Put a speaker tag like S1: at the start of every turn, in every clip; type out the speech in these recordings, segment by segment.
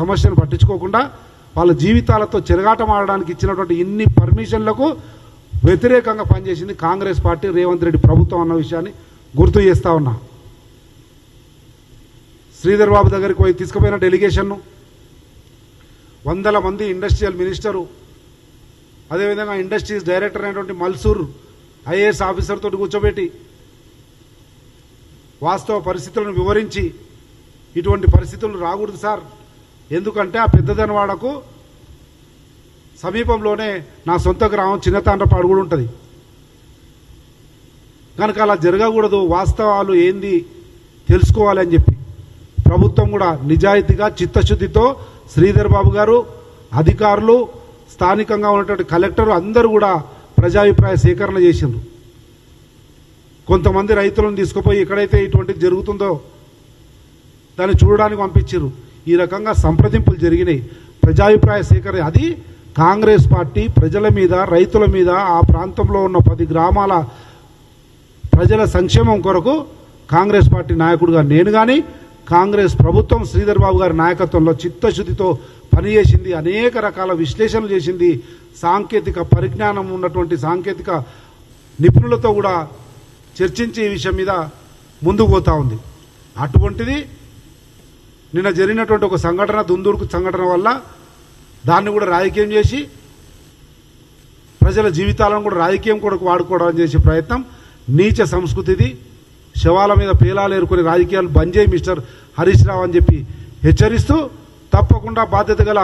S1: సమస్యను పట్టించుకోకుండా వాళ్ళ జీవితాలతో చెరగాటమాడడానికి ఇచ్చినటువంటి ఇన్ని పర్మిషన్లకు వ్యతిరేకంగా పనిచేసింది కాంగ్రెస్ పార్టీ రేవంత్ రెడ్డి ప్రభుత్వం అన్న విషయాన్ని గుర్తు చేస్తా ఉన్నా. శ్రీధర్ బాబు దగ్గరికి పోయి తీసుకుపోయిన డెలిగేషన్ను వందల మంది ఇండస్ట్రియల్ మినిస్టరు అదేవిధంగా ఇండస్ట్రీస్ డైరెక్టర్ అయినటువంటి మల్సూర్ ఐఏఎస్ ఆఫీసర్ తోటి కూర్చోబెట్టి వాస్తవ పరిస్థితులను వివరించి ఇటువంటి పరిస్థితులు రాకూడదు సార్. ఎందుకంటే ఆ పెద్దదనవాడకు సమీపంలోనే నా సొంత గ్రామం చిన్నతాండ్రపాడు కూడా ఉంటుంది. కనుక అలా జరగకూడదు వాస్తవాలు ఏంది తెలుసుకోవాలని చెప్పి. ప్రభుత్వం కూడా నిజాయితీగా చిత్తశుద్ధితో శ్రీధర్ బాబు గారు అధికారులు స్థానికంగా ఉన్నటువంటి కలెక్టర్ అందరూ కూడా ప్రజాభిప్రాయ సేకరణ చేసిండ్రు. కొంతమంది రైతులను తీసుకుపోయి ఎక్కడైతే ఇటువంటిది జరుగుతుందో దాన్ని చూడడానికి పంపించారు ఈ రకంగా సంప్రదింపులు జరిగినాయి. ప్రజాభిప్రాయ సేకరణ అది కాంగ్రెస్ పార్టీ ప్రజల మీద రైతుల మీద ఆ ప్రాంతంలో ఉన్న పది గ్రామాల ప్రజల సంక్షేమం కొరకు కాంగ్రెస్ పార్టీ నాయకుడుగా నేను కానీ కాంగ్రెస్ ప్రభుత్వం శ్రీధర్ బాబు గారి నాయకత్వంలో చిత్తశుద్ధితో పనిచేసింది అనేక రకాల విశ్లేషణలు చేసింది. సాంకేతిక పరిజ్ఞానం ఉన్నటువంటి సాంకేతిక నిపుణులతో కూడా చర్చించి ఈ విషయం మీద ముందుకు పోతూ ఉంది. అటువంటిది నిన్న జరిగినటువంటి ఒక సంఘటన దుందూరుకు సంఘటన వల్ల దాన్ని కూడా రాజకీయం చేసి ప్రజల జీవితాలను కూడా రాజకీయం కొరకు వాడుకోవడం చేసే ప్రయత్నం నీచ సంస్కృతిది శవాల మీద పేలాలు ఏరుకుని రాజకీయాలు బంద్ చేయి మిస్టర్ హరీష్ రావు అని చెప్పి హెచ్చరిస్తూ తప్పకుండా బాధ్యత గల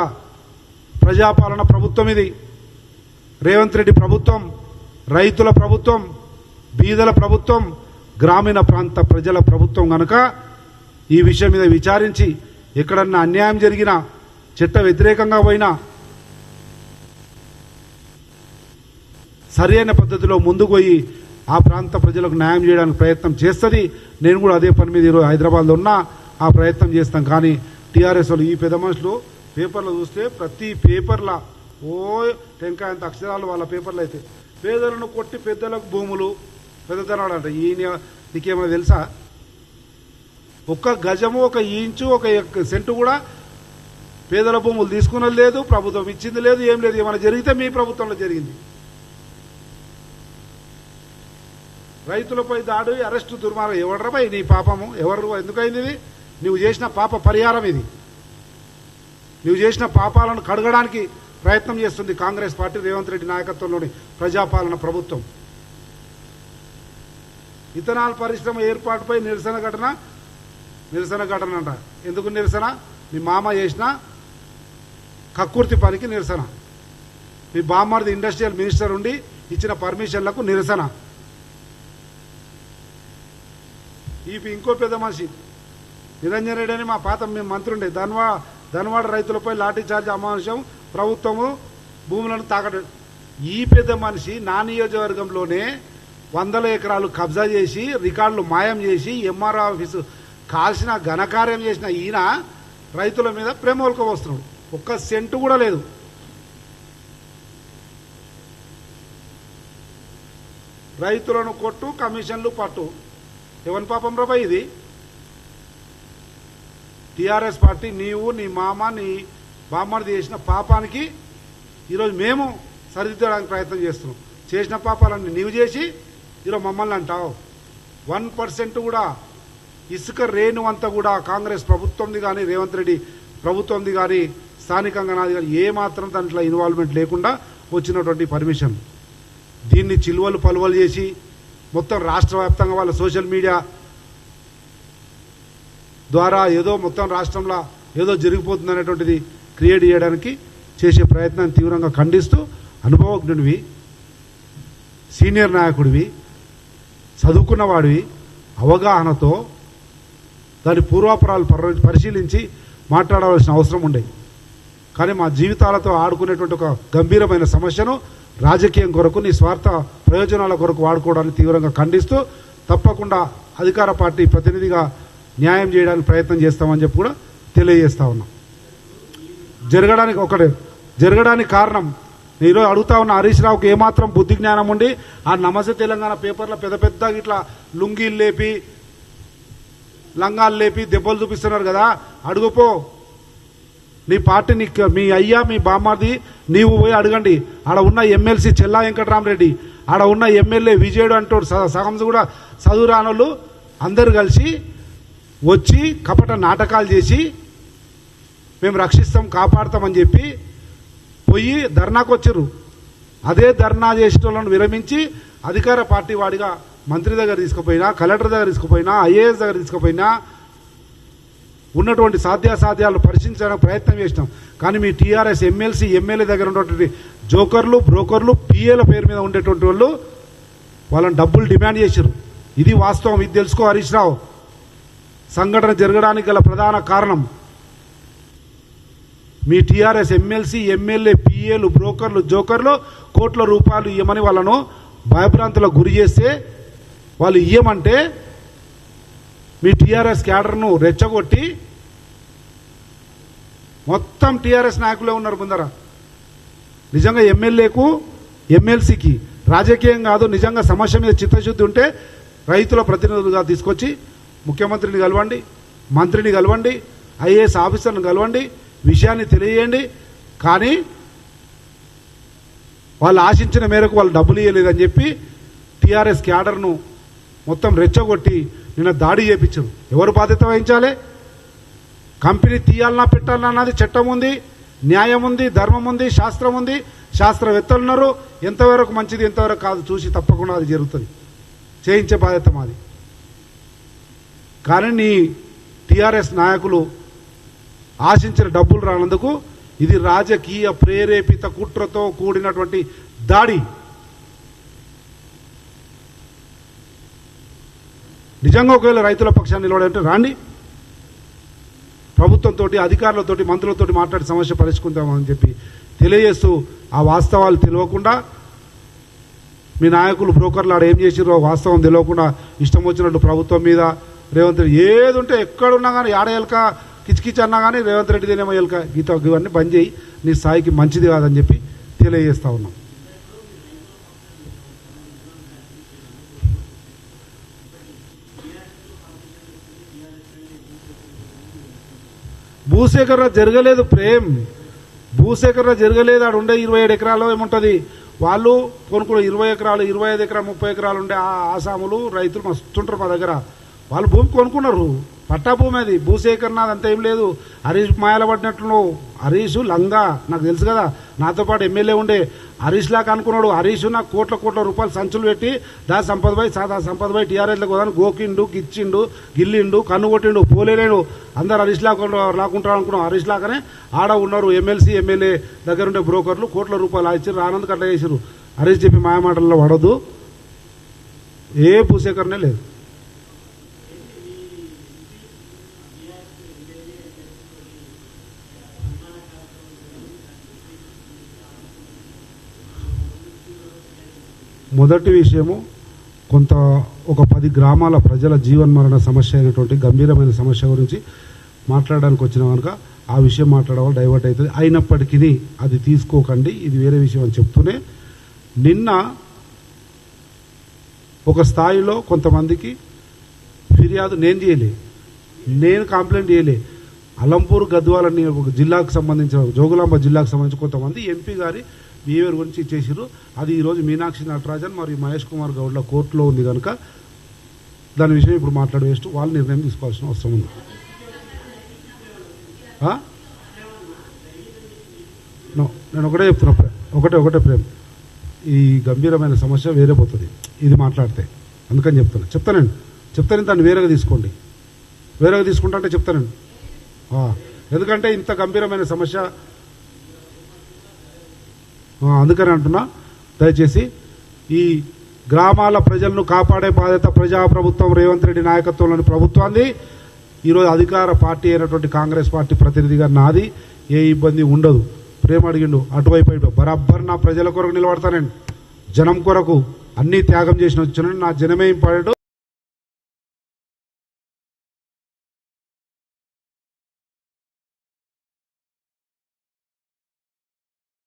S1: ప్రజాపాలన ప్రభుత్వం ఇది. రేవంత్ రెడ్డి ప్రభుత్వం రైతుల ప్రభుత్వం బీదల ప్రభుత్వం గ్రామీణ ప్రాంత ప్రజల ప్రభుత్వం కనుక ఈ విషయం మీద విచారించి ఎక్కడన్నా అన్యాయం జరిగినా చట్ట వ్యతిరేకంగా పోయినా సరైన పద్ధతిలో ముందుకు పోయి ఆ ప్రాంత ప్రజలకు న్యాయం చేయడానికి ప్రయత్నం చేస్తుంది. నేను కూడా అదే పని మీద ఈరోజు హైదరాబాద్లో ఉన్నా ఆ ప్రయత్నం చేస్తాం. కానీ టీఆర్ఎస్ వాళ్ళు ఈ పెద్ద మనుషులు పేపర్లో చూస్తే ప్రతి పేపర్ల ఓ టెంకాయ అంత అక్షరాలు వాళ్ళ పేపర్లు అయితే పేదలను కొట్టి పెద్దలకు భూములు పెద్దతనాడు అంటే ఈయన నీకేమైనా తెలుసా? ఒక్క గజము ఒక ఇంచు ఒక సెంటు కూడా పేదల భూములు తీసుకున్నది లేదు ప్రభుత్వం ఇచ్చింది లేదు ఏం లేదు ఏమైనా జరిగితే మీ ప్రభుత్వంలో జరిగింది. రైతులపై దాడి అరెస్టు దుర్మార్గం ఎవడరపై నీ పాపము? ఎవరు ఎందుకైంది ఇది? నువ్వు చేసిన పాప పరిహారం ఇది. నువ్వు చేసిన పాపాలను కడగడానికి ప్రయత్నం చేస్తుంది కాంగ్రెస్ పార్టీ రేవంత్ రెడ్డి నాయకత్వంలోని ప్రజాపాలన ప్రభుత్వం. ఇథనాల్ పరిశ్రమ ఏర్పాటుపై నిరసన ఘటన నిరసన ఘటన అంట ఎందుకు నిరసన? మీ మామ చేసిన కక్కుర్తి పనికి నిరసన. మీ బామ్మర్ది ఇండస్ట్రియల్ మినిస్టర్ ఉండి ఇచ్చిన పర్మిషన్లకు నిరసన. ఈ ఇంకో పెద్ద మనిషి. నిరంజన్ రెడ్డి అని మా పాత మేము మంత్రి ఉండే. ధన్వా ధన్వాడ రైతులపై లాఠీ చార్జ్ అమానుషం ప్రభుత్వము భూములను తాకట ఈ పెద్ద మనిషి నా నియోజకవర్గంలోనే వందల ఎకరాలు కబ్జా చేసి రికార్డులు మాయం చేసి ఎంఆర్ఓ ఆఫీసు కాల్సిన ఘనకార్యం చేసిన ఈయన రైతుల మీద ప్రేమోల్క వస్తున్నాడు. ఒక్క సెంటు కూడా లేదు. రైతులను కొట్టు కమిషన్లు పట్టు. ఎవరి పాపం రాబా ఇది? టిఆర్ఎస్ పార్టీ నీవు నీ మామ నీ బామ్మడి చేసిన పాపానికి ఈరోజు మేము సరిదిద్దడానికి ప్రయత్నం చేస్తున్నాం. చేసిన పాపాలన్నీ నీవు చేసి ఈరోజు మమ్మల్ని అంటావు. వన్ పర్సెంట్ కూడా ఇసుక రేణు అంతా కూడా కాంగ్రెస్ ప్రభుత్వంది కానీ రేవంత్ రెడ్డి ప్రభుత్వంది కానీ స్థానికంగా నాది కానీ ఏ మాత్రం దాంట్లో ఇన్వాల్వ్మెంట్ లేకుండా వచ్చినటువంటి పర్మిషన్. దీన్ని చిలువలు పలువలు చేసి మొత్తం రాష్ట్ర వ్యాప్తంగా వాళ్ళ సోషల్ మీడియా ద్వారా ఏదో మొత్తం రాష్ట్రంలో ఏదో జరిగిపోతుంది అనేటువంటిది క్రియేట్ చేయడానికి చేసే ప్రయత్నాన్ని తీవ్రంగా ఖండిస్తూ అనుభవజ్ఞుడివి సీనియర్ నాయకుడివి చదువుకున్నవాడివి అవగాహనతో దాని పూర్వాపరాలు పరిశీలించి మాట్లాడవలసిన అవసరం ఉండేది. కానీ మా జీవితాలతో ఆడుకునేటువంటి ఒక గంభీరమైన సమస్యను రాజకీయం కొరకు నీ స్వార్థ ప్రయోజనాల కొరకు వాడుకోవడానికి తీవ్రంగా ఖండిస్తూ తప్పకుండా అధికార పార్టీ ప్రతినిధిగా న్యాయం చేయడానికి ప్రయత్నం చేస్తామని చెప్పి కూడా తెలియజేస్తా ఉన్నాం. జరగడానికి ఒకటే జరగడానికి కారణం నేను ఈరోజు అడుగుతా ఉన్న హరీష్ రావుకి ఏమాత్రం బుద్ధి జ్ఞానం ఉండి ఆ నమస్తే తెలంగాణ పేపర్లో పెద్ద పెద్ద ఇట్లా లుంగీలు లేపి లంగాలు లేపి దెబ్బలు చూపిస్తున్నారు కదా అడుగుపో. నీ పార్టీ నీ మీ అయ్యా మీ బామ్మది నీవు పోయి అడగండి. ఆడ ఉన్న ఎమ్మెల్సీ చెల్లా వెంకటరామరెడ్డి ఆడ ఉన్న ఎమ్మెల్యే విజయుడు అంటూ సగం కూడా చదువు రానోళ్ళు అందరు కలిసి వచ్చి కపట నాటకాలు చేసి మేము రక్షిస్తాం కాపాడతామని చెప్పి పోయి ధర్నాకు వచ్చారు అదే ధర్నా చేసేటోళ్ళను విరమించి అధికార పార్టీ వాడిగా మంత్రి దగ్గర తీసుకుపోయినా కలెక్టర్ దగ్గర తీసుకుపోయినా ఐఏఎస్ దగ్గర తీసుకుపోయినా ఉన్నటువంటి సాధ్యాసాధ్యాలు పరిశీలించడానికి ప్రయత్నం చేసినాం. కానీ మీ టీఆర్ఎస్ ఎమ్మెల్సీ ఎమ్మెల్యే దగ్గర ఉన్నటువంటి జోకర్లు బ్రోకర్లు పిఏల పేరు మీద ఉండేటువంటి వాళ్ళు వాళ్ళని డబ్బులు డిమాండ్ చేశారు ఇది వాస్తవం ఇది తెలుసుకో హరీష్ రావు. సంఘటన జరగడానికి గల ప్రధాన కారణం మీ టీఆర్ఎస్ ఎమ్మెల్సీ ఎమ్మెల్యే పిఏలు బ్రోకర్లు జోకర్లు కోట్ల రూపాయలు ఇవ్వమని వాళ్ళను భయభ్రాంతులకు గురి చేస్తే వాళ్ళు ఇయ్యమంటే మీ టీఆర్ఎస్ క్యాడర్ను రెచ్చగొట్టి మొత్తం టీఆర్ఎస్ నాయకులే ఉన్నారు ముందర. నిజంగా ఎమ్మెల్యేకు ఎమ్మెల్సీకి రాజకీయం కాదు నిజంగా సమస్య మీద చిత్తశుద్ధి ఉంటే రైతుల ప్రతినిధులుగా తీసుకొచ్చి ముఖ్యమంత్రిని కలవండి మంత్రిని కలవండి ఐఏఎస్ ఆఫీసర్ని కలవండి విషయాన్ని తెలియజేయండి. కానీ వాళ్ళు ఆశించిన మేరకు వాళ్ళు డబ్బులు ఇవ్వలేదని చెప్పి టీఆర్ఎస్ క్యాడర్ను మొత్తం రెచ్చగొట్టి నిన్న దాడి చేపించారు. ఎవరు బాధ్యత వహించాలి? కంపెనీ తీయాలన్నా పెట్టాలన్నా అన్నది చట్టం ఉంది న్యాయం ఉంది ధర్మం ఉంది శాస్త్రం ఉంది. శాస్త్రవేత్తలు ఉన్నారు. ఎంతవరకు మంచిది ఎంతవరకు కాదు చూసి తప్పకుండా అది జరుగుతుంది. చేయించే బాధ్యత మాది. కానీ నీ టీఆర్ఎస్ నాయకులు ఆశించిన డబ్బులు రానందుకు ఇది రాజకీయ ప్రేరేపిత కుట్రతో కూడినటువంటి దాడి. నిజంగా ఒకవేళ రైతుల పక్షాన్ని నిలవడంటే రాండి. ప్రభుత్వంతో అధికారులతోటి మంత్రులతోటి మాట్లాడి సమస్య పరిష్కుందామని చెప్పి తెలియజేస్తూ ఆ వాస్తవాలు తెలియకుండా మీ నాయకులు బ్రోకర్లు ఆడ ఏం చేసిరో వాస్తవం తెలియకుండా ఇష్టం వచ్చినట్టు ప్రభుత్వం మీద రేవంత్ రెడ్డి ఏది ఉంటే ఎక్కడున్నా కానీ ఆడ ఎలక కిచకిచ అన్నా కానీ రేవంత్ రెడ్డిదేనేమో ఎలక. గీత ఇవన్నీ బంద్ చేయి. నీ స్థాయికి మంచిది కాదని చెప్పి తెలియజేస్తా ఉన్నాం. భూసేకరణ జరగలేదు ప్రేమ్. భూసేకరణ జరగలేదు ఆడు ఉండే ఇరవై ఏడు ఎకరాలు ఏముంటుంది? వాళ్ళు కొనుక్కున్న ఇరవై ఎకరాలు ఇరవై ఐదు ఎకరాలు ముప్పై ఎకరాలు ఉండే ఆ ఆసాములు రైతులు మస్తుంటారు మా దగ్గర. వాళ్ళు భూమి కొనుక్కున్నారు. పట్టా భూమి అది. భూసేకరణ అదంతా ఏం లేదు. హరీష్ మాయల పడినట్లు హరీష్ లంగా. నాకు తెలుసు కదా. నాతో పాటు ఎమ్మెల్యే ఉండే హరీష్ లాగా అనుకున్నాడు. హరీష్ నాకు కోట్ల కోట్ల రూపాయలు సంచులు పెట్టి దా సంపద భాయ్ సాదా సంపద భాయ్ టీఆర్ఎస్లకు పోదాను గోకిండు గిచ్చిండు గిల్లిండు కన్ను కొట్టిండు పోలేలేడు అందరు హరీష్ లాగా లాక్కుంటారు అనుకున్నాం. హరీష్ లాగానే ఆడ ఉన్నారు ఎమ్మెల్సీ ఎమ్మెల్యే దగ్గర ఉండే బ్రోకర్లు. కోట్ల రూపాయలు ఇచ్చారు ఆనంద్ అట్లా చేశారు హరీష్ చెప్పి మాయమాటల్లో పడదు ఏ భూసేకరణే లేదు. మొదటి విషయము కొంత ఒక పది గ్రామాల ప్రజల జీవన్మరణ సమస్య అయినటువంటి గంభీరమైన సమస్య గురించి మాట్లాడడానికి వచ్చిన కనుక ఆ విషయం మాట్లాడవాలి డైవర్ట్ అవుతుంది. అయినప్పటికీ అది తీసుకోకండి ఇది వేరే విషయం అని చెప్తూనే నిన్న ఒక స్థాయిలో కొంతమందికి ఫిర్యాదు నేను చేయలే నేను కంప్లైంట్ చేయలే. అలంపూర్ గద్వాలని ఒక జిల్లాకు సంబంధించిన జోగులాంబ జిల్లాకు సంబంధించి కొంతమంది ఎంపీ గారి బిహేవియర్ గురించి చేసిర్రు. అది ఈరోజు మీనాక్షి నటరాజన్ మరియు మహేష్ కుమార్ గౌడ్ల కోర్టులో ఉంది కనుక దాని విషయం ఇప్పుడు మాట్లాడవేస్తూ వేస్ట్. వాళ్ళు నిర్ణయం తీసుకోవాల్సిన అవసరం ఉంది. నేను ఒకటే చెప్తున్నా ప్రే- ఒకటే ఒకటే ప్రేమ్. ఈ గంభీరమైన సమస్య వేరే పోతుంది. ఇది మాట్లాడితే. అందుకని చెప్తాను చెప్తానండి చెప్తాను దాన్ని వేరేగా తీసుకోండి. వేరేగా తీసుకుంటా అంటే చెప్తానండి ఎందుకంటే ఇంత గంభీరమైన సమస్య అందుకని అంటున్నా దయచేసి ఈ గ్రామాల ప్రజలను కాపాడే బాధ్యత ప్రజాప్రభుత్వం రేవంత్ రెడ్డి నాయకత్వంలోని ప్రభుత్వాన్ని. ఈరోజు అధికార పార్టీ అయినటువంటి కాంగ్రెస్ పార్టీ ప్రతినిధిగా నాది. ఏ ఇబ్బంది ఉండదు. ప్రేమ అడిగిండు అటువైపు ఇటు. బరాబర్ నా ప్రజల కొరకు నిలబడతానండి జనం కొరకు అన్నీ త్యాగం చేసిన వచ్చిన నా జనమే ఇంపార్టెంట్.